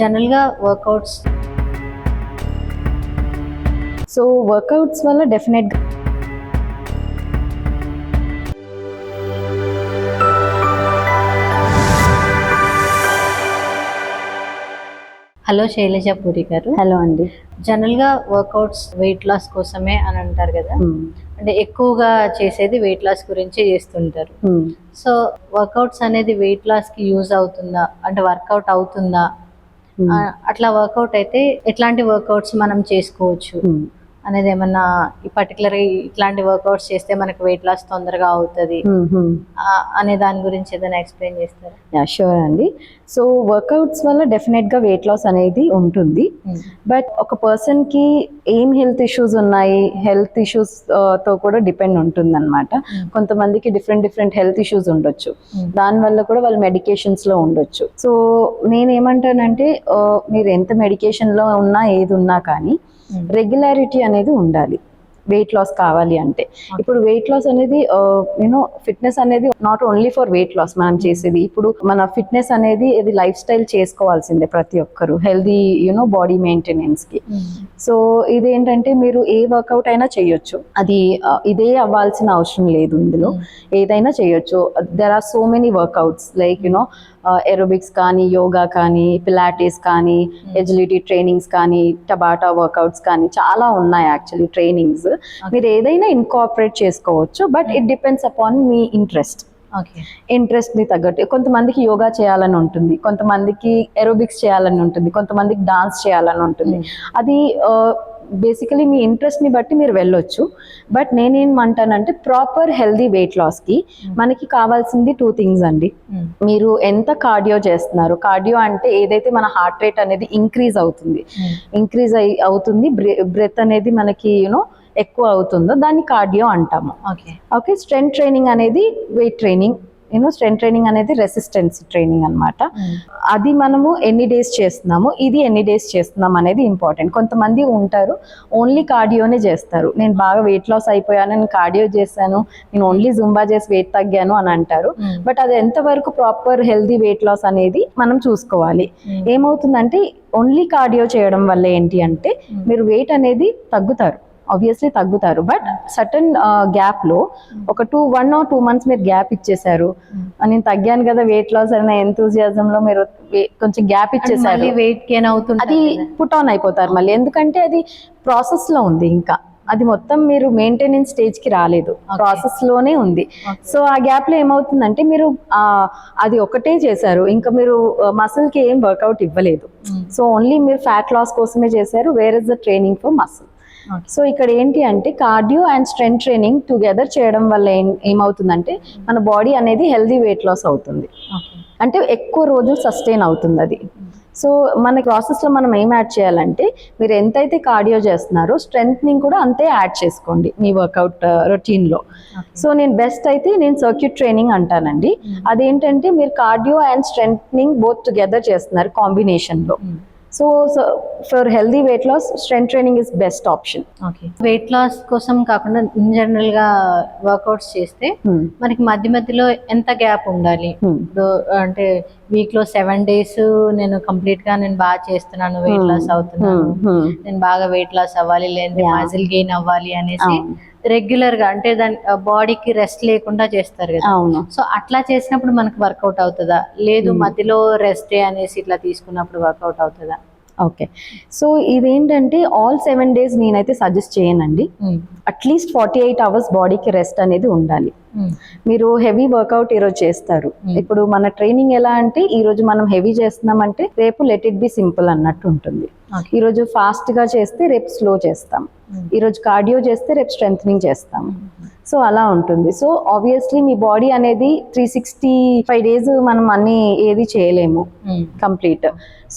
జనరల్గా workouts. So workouts వల్ల డెఫినెట్గా హలో శైలజ పూరి గారు. హలో అండి. జనరల్గా వర్కౌట్స్ వెయిట్ లాస్ కోసమే అని అంటారు కదా. అంటే ఎక్కువగా చేసేది వెయిట్ లాస్ గురించి చేస్తుంటారు. సో వర్కౌట్స్ అనేది వెయిట్ లాస్కి యూజ్ అవుతుందా? అంటే వర్కౌట్ అవుతుందా? అట్లా వర్కౌట్ అయితే ఎట్లాంటి వర్కౌట్స్ మనం చేసుకోవచ్చు Hmm. అనేది ఏమన్నా ఈ పర్టికులర్ ఇట్లాంటి వర్కౌట్స్ చేస్తే మనకు వెయిట్ లాస్ తొందరగా అవుతుంది. అనే దాని గురించి ఏదైనా ఎక్స్ప్లెయిన్ చేస్తారా? యా షూర్ అండి. సో వర్కౌట్స్ వల్ల డెఫినెట్గా వెయిట్ లాస్ అనేది ఉంటుంది. బట్ ఒక పర్సన్కి ఏం హెల్త్ ఇష్యూస్ ఉన్నాయి హెల్త్ ఇష్యూస్తో కూడా డిపెండ్ ఉంటుంది అనమాట. కొంతమందికి డిఫరెంట్ డిఫరెంట్ హెల్త్ ఇష్యూస్ ఉండొచ్చు. Hmm. దానివల్ల కూడా వాళ్ళు మెడికేషన్స్లో ఉండొచ్చు. సో నేనేమంటానంటే మీరు ఎంత మెడికేషన్లో ఉన్నా ఏది ఉన్నా కానీ. రెగ్యులారిటీ అనేది ఉండాలి. వెయిట్ లాస్ కావాలి అంటే. ఇప్పుడు వెయిట్ లాస్ అనేది యూనో ఫిట్నెస్ అనేది not only for weight loss మనం చేసేది. ఇప్పుడు మన ఫిట్నెస్ అనేది ఇది లైఫ్ స్టైల్ చేసుకోవాల్సిందే ప్రతి ఒక్కరు. హెల్దీ యూనో బాడీ మెయింటెనెన్స్కి. సో ఇదేంటంటే మీరు ఏ వర్కౌట్ అయినా చేయొచ్చు. అది ఇదే అవ్వాల్సిన అవసరం లేదు ఇందులో. ఏదైనా చేయొచ్చు. There are so many workouts like you know aerobics కానీ యోగా కానీ పిలాటిస్ కానీ ఎజిలిటీ ట్రైనింగ్స్ కానీ టబాటా వర్కౌట్స్ కానీ చాలా ఉన్నాయి యాక్చువల్లీ ట్రైనింగ్స్ మీరు ఏదైనా ఇన్కార్పొరేట్ చేసుకోవచ్చు బట్ ఇట్ డిపెండ్స్ అపాన్ మీ ఇంట్రెస్ట్ ఓకే ఇంట్రెస్ట్ని తగ్గట్టు కొంతమందికి యోగా చేయాలని ఉంటుంది కొంతమందికి ఎరోబిక్స్ చేయాలని ఉంటుంది కొంతమందికి డాన్స్ చేయాలని ఉంటుంది. అది బేసికలీ మీ ఇంట్రెస్ట్ని బట్టి మీరు వెళ్ళొచ్చు. బట్ నేనేమంటానంటే ప్రాపర్ హెల్దీ వెయిట్ లాస్కి మనకి కావాల్సింది టూ థింగ్స్ అండి. మీరు ఎంత కార్డియో చేస్తున్నారు? కార్డియో అంటే ఏదైతే మన హార్ట్ రేట్ అనేది ఇంక్రీజ్ అవుతుంది. ఇంక్రీజ్ అయి అవుతుంది బ్రెత్ అనేది మనకి యూనో ఎక్కువ అవుతుందో దాన్ని కార్డియో అంటాము. ఓకే ఓకే స్ట్రెంత్ ట్రైనింగ్ అనేది weight training you know strength training అనేది రెసిస్టెన్స్ ట్రైనింగ్ అన్నమాట. అది మనము ఎన్ని డేస్ చేస్తున్నాము ఇది ఎన్ని డేస్ చేస్తున్నాం అనేది ఇంపార్టెంట్. కొంతమంది ఉంటారు ఓన్లీ కార్డియోనే చేస్తారు. నేను బాగా వెయిట్ లాస్ అయిపోయాను నేను కార్డియో చేశాను నేను ఓన్లీ జుంబా చేసి వెయిట్ తగ్గాను అని అంటారు. బట్ అది ఎంతవరకు ప్రాపర్ హెల్దీ వెయిట్ లాస్ అనేది మనం చూసుకోవాలి. ఏమవుతుందంటే ఓన్లీ కార్డియో చేయడం వల్ల ఏంటి అంటే మీరు వెయిట్ అనేది తగ్గుతారు. ఆబ్వియస్లీ తగ్గుతారు. బట్ సటన్ గ్యాప్లో ఒక two one or two months మీరు గ్యాప్ ఇచ్చేసారు నేను తగ్గాను కదా వెయిట్ లాస్ అనే ఎంతూజియాజంలో మీరు కొంచెం గ్యాప్ ఇచ్చేసారు వెయిట్ గెయిన్ అవుతుంది అది పుట్ ఆన్ అయిపోతారు మళ్ళీ. ఎందుకంటే అది ప్రాసెస్లో ఉంది ఇంకా. అది మొత్తం మీరు మెయింటెనెన్స్ స్టేజ్కి రాలేదు. ప్రాసెస్లోనే ఉంది. సో ఆ గ్యాప్లో ఏమవుతుందంటే మీరు అది ఒకటే చేశారు. ఇంకా మీరు మసిల్కి ఏం వర్కౌట్ ఇవ్వలేదు. సో ఓన్లీ మీరు ఫ్యాట్ లాస్ కోసమే చేశారు. Where is the training for muscle. So ఇక్కడ ఏంటి అంటే cardio and strength training together చేయడం వల్ల ఏం ఏమవుతుందంటే మన బాడీ అనేది హెల్దీ వెయిట్ లాస్ అవుతుంది. అంటే ఎక్కువ రోజులు సస్టైన్ అవుతుంది అది. సో మన ప్రాసెస్లో మనం ఏం యాడ్ చేయాలంటే మీరు ఎంతైతే కార్డియో చేస్తున్నారో స్ట్రెంగ్త్నింగ్ కూడా అంతే యాడ్ చేసుకోండి మీ వర్కౌట్ రొటీన్లో సో నేను బెస్ట్ అయితే నేను సర్క్యూట్ ట్రైనింగ్ అంటానండి. అదేంటంటే మీరు cardio and strengthening both together చేస్తున్నారు కాంబినేషన్లో so for healthy weight loss strength training is best option okay weight loss కోసం కాకుండా ఇన్ జనరల్గా వర్కౌట్స్ చేస్తే మనకి మధ్య మధ్యలో ఎంత గ్యాప్ ఉండాలి? ఇప్పుడు అంటే వీక్లో సెవెన్ డేస్ నేను కంప్లీట్గా నేను బాగా చేస్తున్నాను వెయిట్ లాస్ అవుతున్నాను. నేను బాగా వెయిట్ లాస్ అవ్వాలి లేదంటే. మజిల్ గెయిన్ అవ్వాలి అనేసి. రెగ్యులర్గా అంటే దాని బాడీకి రెస్ట్ లేకుండా చేస్తారు కదా. సో అట్లా చేసినప్పుడు మనకు వర్కౌట్ అవుతుందా? లేదు. మధ్యలో రెస్ట్ డే అనేసి ఇట్లా తీసుకున్నప్పుడు వర్కౌట్ అవుతుందా? ఓకే సో ఇదేంటంటే ఆల్ సెవెన్ డేస్ నేనైతే సజెస్ట్ చేయనండి. At least forty eight hours బాడీకి రెస్ట్ అనేది ఉండాలి. మీరు హెవీ వర్కౌట్ ఈరోజు చేస్తారు. Hmm. ఇప్పుడు మన ట్రైనింగ్ ఎలా అంటే ఈ రోజు మనం హెవీ చేస్తున్నామంటే రేపు లెట్ ఇట్ బి సింపుల్ అన్నట్టు ఉంటుంది. Okay. ఈ రోజు ఫాస్ట్గా చేస్తే రేపు స్లో చేస్తాం. ఈ రోజు కార్డియో చేస్తే రేపు స్ట్రెంగ్ చేస్తాం. సో అలా ఉంటుంది. సో ఆబ్వియస్లీ మీ బాడీ అనేది త్రీ సిక్స్టీ ఫైవ్ డేస్ మనం అన్ని ఏది చేయలేము కంప్లీట్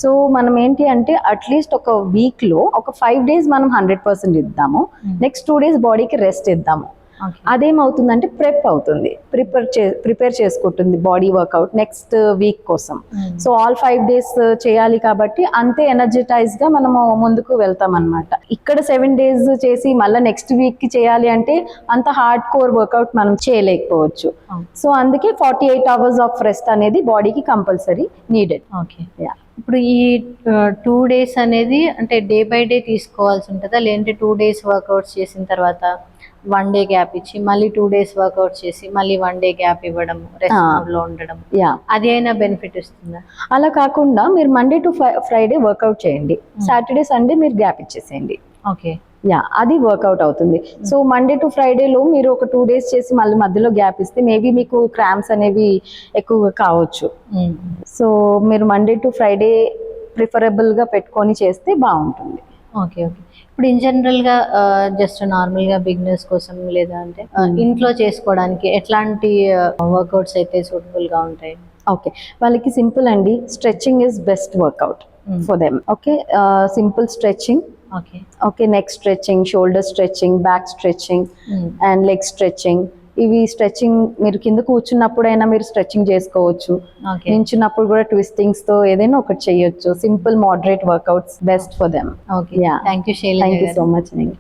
సో మనం ఏంటి అంటే అట్లీస్ట్ ఒక వీక్లో ఒక ఫైవ్ డేస్ మనం హండ్రెడ్ పర్సెంట్ ఇద్దాము. Hmm. నెక్స్ట్ టూ డేస్ బాడీకి రెస్ట్ ఇద్దాము. అదేమవుతుందంటే ప్రెప్ అవుతుంది. ప్రిపేర్ చే ప్రిపేర్ చేసుకుంటుంది బాడీ వర్కౌట్ నెక్స్ట్ వీక్ కోసం. సో ఆల్ ఫైవ్ డేస్ చేయాలి కాబట్టి అంతే ఎనర్జెటైజ్గా మనము ముందుకు వెళ్తాం అనమాట ఇక్కడ సెవెన్ డేస్ చేసి మళ్ళీ నెక్స్ట్ వీక్కి చేయాలి అంటే అంత హార్డ్ కోర్ వర్కౌట్ మనం చేయలేకపోవచ్చు. అవును. సో అందుకే forty eight hours of rest అనేది బాడీకి కంపల్సరీ నీడెడ్. ఓకే ఇప్పుడు ఈ టూ డేస్ అనేది అంటే డే బై డే తీసుకోవాల్సి ఉంటుందా? లేదంటే టూ డేస్ వర్కౌట్స్ చేసిన తర్వాత? వన్ డే గ్యాప్ ఇచ్చి మళ్ళీ టూ డేస్ వర్కౌట్ చేసి మళ్ళీ వన్ డే గ్యాప్ ఇవ్వడం. లో ఉండడం. యా. అది అయినా బెనిఫిట్ ఇస్తుందా? అలా కాకుండా మీరు మండే టు ఫ్రైడే వర్కౌట్ చేయండి. సాటర్డే సండే మీరు గ్యాప్ ఇచ్చేసేయండి. ఓకే. యా అది వర్కౌట్ అవుతుంది. సో మండే టు ఫ్రైడేలో మీరు ఒక టూ డేస్ చేసి మళ్ళీ మధ్యలో గ్యాప్ ఇస్తే మేబీ మీకు క్రామ్స్ అనేవి ఎక్కువగా కావచ్చు. సో మీరు మండే టు ఫ్రైడే ప్రిఫరబుల్గా పెట్టుకొని చేస్తే బాగుంటుంది. ఓకే ఓకే ఇప్పుడు ఇన్ జనరల్గా జస్ట్ నార్మల్గా బిగినర్స్ కోసం లేదా అంటే Hmm. ఇంట్లో చేసుకోవడానికి ఎట్లాంటి వర్కౌట్స్ అయితే సూటబుల్గా ఉంటాయి? ఓకే వాళ్ళకి సింపుల్ అండి. Stretching is best workout Hmm. For them okay simple stretching okay okay neck stretching shoulder stretching back stretching and leg stretching ఇవి స్ట్రెచ్చింగ్ మీరు కింద కూర్చున్నప్పుడైనా మీరు స్ట్రెచ్చింగ్ చేసుకోవచ్చు. నించున్నప్పుడు కూడా ట్విస్టింగ్స్తో ఏదైనా ఒకటి చేయొచ్చు. Simple moderate workouts best for them. Thank you. So much